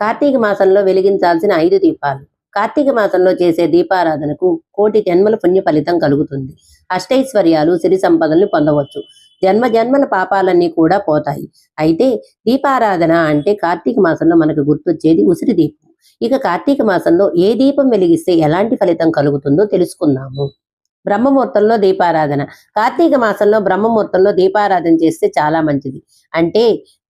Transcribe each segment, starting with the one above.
కార్తీక మాసంలో వెలిగించాల్సిన ఐదు దీపాలు. కార్తీక మాసంలో చేసే దీపారాధనకు కోటి జన్మల పుణ్య ఫలితం కలుగుతుంది. అష్టైశ్వర్యాలు సిరి సంపదల్ని పొందవచ్చు. జన్మ జన్మల పాపాలన్నీ కూడా పోతాయి. అయితే దీపారాధన అంటే కార్తీక మాసంలో మనకు గుర్తొచ్చేది ఉసిరి దీపం. ఇక కార్తీక మాసంలో ఏ దీపం వెలిగిస్తే ఎలాంటి ఫలితం కలుగుతుందో తెలుసుకుందాము. బ్రహ్మముహూర్తంలో దీపారాధన. కార్తీక మాసంలో బ్రహ్మముహూర్తంలో దీపారాధన చేస్తే చాలా మంచిది. అంటే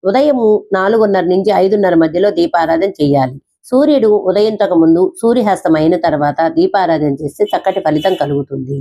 ఉదయం నాలుగున్నర నుంచి ఐదున్నర మధ్యలో దీపారాధన చేయాలి. సూర్యుడు ఉదయంతకు ముందు సూర్యాస్తం అయిన తర్వాత దీపారాధన చేస్తే చక్కటి ఫలితం కలుగుతుంది.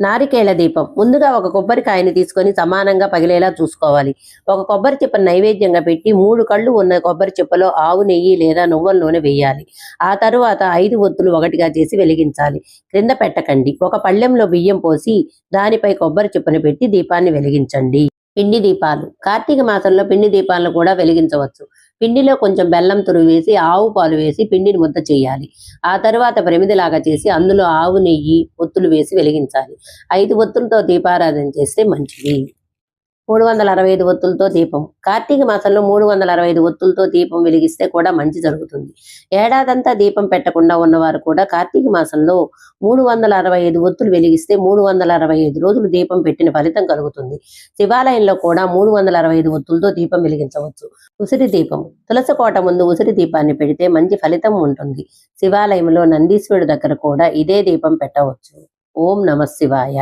నారికేళ దీపం. ముందుగా ఒక కొబ్బరికాయని తీసుకొని సమానంగా పగిలేలా చూసుకోవాలి. ఒక కొబ్బరి చిప్ప నైవేద్యంగా పెట్టి మూడు కళ్ళు ఉన్న కొబ్బరి చిప్పలో ఆవు నెయ్యి లేదా నువ్వుల నూనె వేయాలి. ఆ తరువాత ఐదు ఒత్తులు ఒకటిగా చేసి వెలిగించాలి. క్రింద పెట్టకండి. ఒక పళ్ళెంలో బియ్యం పోసి దానిపై కొబ్బరి చిప్పని పెట్టి దీపాన్ని వెలిగించండి. పిండి దీపాలు. కార్తీక మాసంలో పిండి దీపాలను కూడా వెలిగించవచ్చు. పిండిలో కొంచెం బెల్లం తురుగు వేసి ఆవు పాలు వేసి పిండిని ముద్ద చేయాలి. ఆ తర్వాత ప్రమిదిలాగా చేసి అందులో ఆవు నెయ్యి ఒత్తులు వేసి వెలిగించాలి. ఐదు ఒత్తులతో దీపారాధన చేస్తే మంచిది. మూడు వందల అరవై ఐదు ఒత్తులతో దీపం. కార్తీక మాసంలో మూడు వందల అరవై ఐదు ఒత్తులతో దీపం వెలిగిస్తే కూడా మంచి జరుగుతుంది. ఏడాదంతా దీపం పెట్టకుండా ఉన్నవారు కూడా కార్తీక మాసంలో మూడు వందల అరవై ఐదు ఒత్తులు వెలిగిస్తే మూడు వందల అరవై ఐదు రోజులు దీపం పెట్టిన ఫలితం కలుగుతుంది. శివాలయంలో కూడా మూడు వందల అరవై ఐదు ఒత్తులతో దీపం వెలిగించవచ్చు. ఉసిరి దీపం. తులసి కోట ముందు ఉసిరి దీపాన్ని పెడితే మంచి ఫలితం ఉంటుంది. శివాలయంలో నందీశ్వరుడు దగ్గర కూడా ఇదే దీపం పెట్టవచ్చు. ఓం నమ శివాయ.